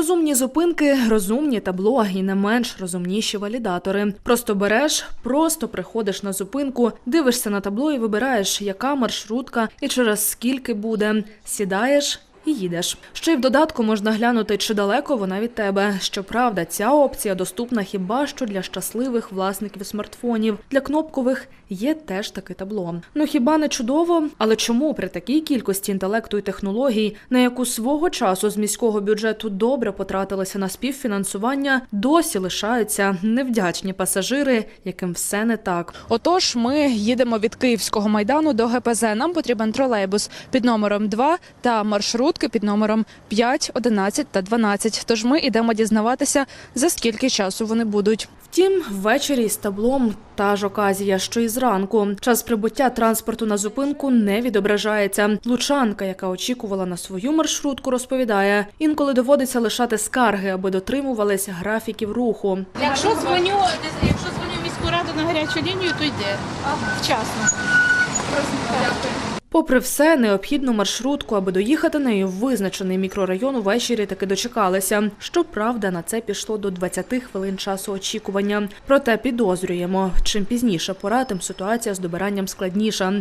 Розумні зупинки, розумні табло і не менш розумніші валідатори. Просто береш, просто приходиш на зупинку, дивишся на табло і вибираєш, яка маршрутка і через скільки буде. Сідаєш. І їдеш. Ще й в додатку можна глянути, чи далеко вона від тебе. Щоправда, ця опція доступна хіба що для щасливих власників смартфонів. Для кнопкових є теж таке табло. Ну хіба не чудово? Але чому при такій кількості інтелекту і технологій, на яку свого часу з міського бюджету добре потратилися на співфінансування, досі лишаються невдячні пасажири, яким все не так. Отож, ми їдемо від Київського майдану до ГПЗ. Нам потрібен тролейбус під номером 2 та маршрутки під номером 5, 11 та 12. Тож ми йдемо дізнаватися, за скільки часу вони будуть. Втім, ввечері з таблом та ж оказія, що і зранку. Час прибуття транспорту на зупинку не відображається. Лучанка, яка очікувала на свою маршрутку, розповідає, інколи доводиться лишати скарги, аби дотримувались графіків руху. Якщо дзвоню, якщо дзвоню в міську раду на гарячу лінію, то йде вчасно. Попри все, необхідну маршрутку, аби доїхати нею в визначений мікрорайон увечері таки дочекалися. Щоправда, на це пішло до 20 хвилин часу очікування. Проте підозрюємо, чим пізніше пора, тим ситуація з добиранням складніша.